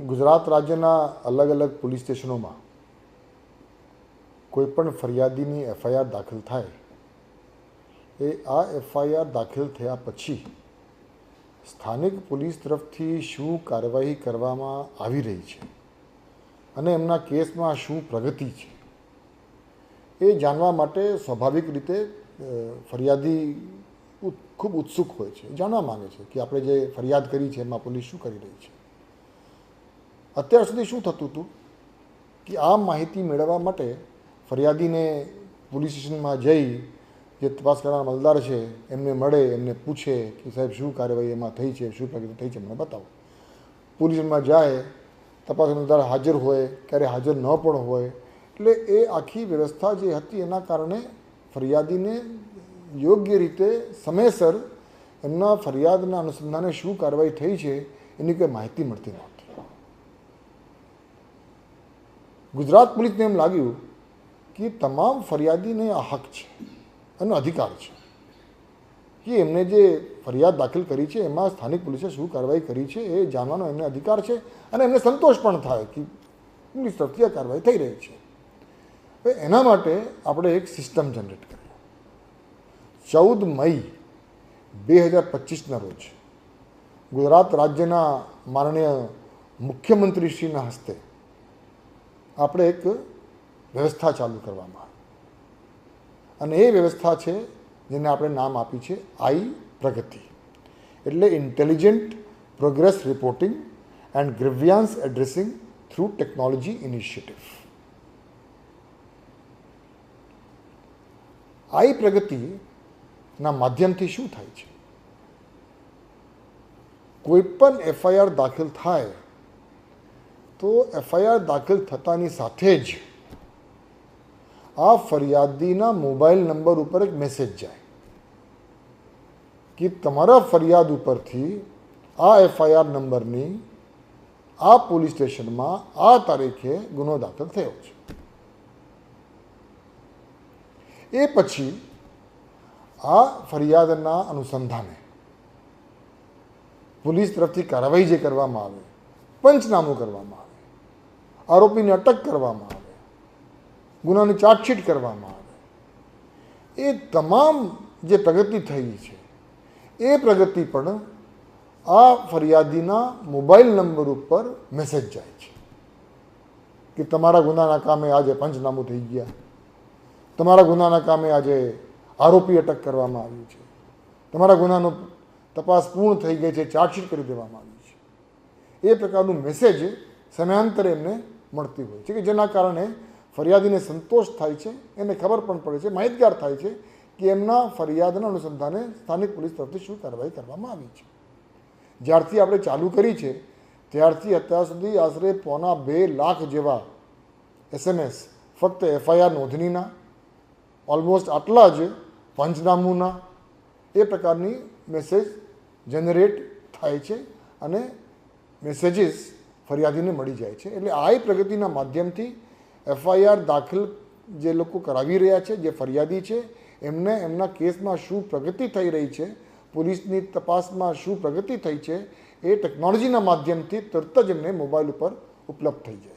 ગુજરાત રાજ્યના અલગ અલગ પોલીસ સ્ટેશનોમાં કોઈ પણ ફરિયાદીની એફઆઈઆર દાખલ થાય, એ આ એફઆઈઆર દાખલ થયા પછી સ્થાનિક પોલીસ તરફથી શું કાર્યવાહી કરવામાં આવી રહી છે અને એમના કેસમાં શું પ્રગતિ છે, એ જાણવા માટે સ્વાભાવિક રીતે ફરિયાદી ખૂબ ઉત્સુક હોય છે. જાણવા માગે છે કે આપણે જે ફરિયાદ કરી છે એમાં પોલીસ શું કરી રહી છે. અત્યાર સુધી શું થતું હતું કે આ માહિતી મેળવવા માટે ફરિયાદીને પોલીસ સ્ટેશનમાં જઈ જે તપાસ કરનાર મલદાર છે, એમને મળે, એમને પૂછે કે સાહેબ શું કાર્યવાહી એમાં થઈ છે, શું પ્રગતિ થઈ છે, મને બતાવો. પોલીસમાં જાય તપાસ મલદાર હાજર હોય, ક્યારે હાજર ન પણ હોય, એટલે એ આખી વ્યવસ્થા જે હતી એના કારણે ફરિયાદીને યોગ્ય રીતે સમયસર એમના ફરિયાદના અનુસંધાને શું કાર્યવાહી થઈ છે એની કોઈ માહિતી મળતી નહોતી ગુજરાત પોલીસને એમ લાગ્યું કે તમામ ફરિયાદીને આ હક છે અને અધિકાર છે. કે એમને જે ફરિયાદ દાખલ કરી છે, એમાં સ્થાનિક પોલીસે શું કાર્યવાહી કરી છે એ જાણવાનો એમને અધિકાર છે અને એમને સંતોષ પણ થાય કે પોલીસ તરફથી આ કાર્યવાહી થઈ રહી છે. હવે એના માટે આપણે એક સિસ્ટમ જનરેટ કરી ચૌદ મઈ બે હજાર પચીસના રોજ ગુજરાત રાજ્યના માનનીય મુખ્યમંત્રીશ્રીના હસ્તે આપણે એક વ્યવસ્થા ચાલુ કરવામાં આવી. અને એ વ્યવસ્થા છે જેને આપણે નામ આપી છે આઈ પ્રગતિ. એટલે intelligent progress reporting and grievance addressing through technology initiative. I પ્રગતિના માધ્યમથી શું થાય છે? કોઈ પણ એફઆઈઆર દાખલ થાય તો એફઆઈઆર દાખલ થતાની સાથે જ આ ફરિયાદીના મોબાઈલ નંબર ઉપર એક મેસેજ જાય કે તમારા ફરિયાદ ઉપરથી આ એફઆઈઆર નંબરની આ પોલીસ સ્ટેશનમાં આ તારીખે ગુનો દાખલ થયો છે. એ પછી આ ફરિયાદના અનુસંધાને પોલીસ તરફથી કાર્યવાહી જે કરવામાં આવે પંચનામું કરવામાં આવે. આરોપીને અટક કરવામાં આવે. ગુનાની ચાર્જશીટ કરવામાં આવે. એ તમામ જે પ્રગતિ થઈ છે, એ પ્રગતિ પણ આ ફરિયાદીના મોબાઈલ નંબર ઉપર મેસેજ જાય છે કે તમારા ગુનાના કામે આજે પંચનામું થઈ ગયા. તમારા ગુનાના કામે આજે આરોપી અટક કરવામાં આવ્યું છે. તમારા ગુનાનો તપાસ પૂર્ણ થઈ ગઈ છે, ચાર્જશીટ કરી દેવામાં આવી એ પ્રકારનું મેસેજ સમયાંતરે એમને મળતી હોય છે કે જેના કારણે ફરિયાદીને સંતોષ થાય છે, એને ખબર પણ પડે છે, માહિતગાર થાય છે કે એમના ફરિયાદના અનુસંધાને સ્થાનિક પોલીસ તરફથી શું કાર્યવાહી કરવામાં આવી છે. જ્યારથી આપણે ચાલુ કરી છે, ત્યારથી અત્યાર સુધી આશરે પોણા બે લાખ જેવા એસએમએસ, ફક્ત એફઆઈઆર નોંધણીના ઓલમોસ્ટ આટલા જ પંચનામુના, એ પ્રકારની મેસેજ જનરેટ થાય છે અને મેસેજીસ ફરિયાદીને મળી જાય છે. એટલે આ પ્રગતિના માધ્યમથી એફઆઈઆર દાખલ જે લોકો કરાવી રહ્યા છે, જે ફરિયાદી છે, એમને એમના કેસમાં શું પ્રગતિ થઈ રહી છે, પોલીસની તપાસમાં શું પ્રગતિ થઈ છે, એ ટેકનોલોજીના માધ્યમથી તરત જ એમને મોબાઈલ ઉપર ઉપલબ્ધ થઈ જાય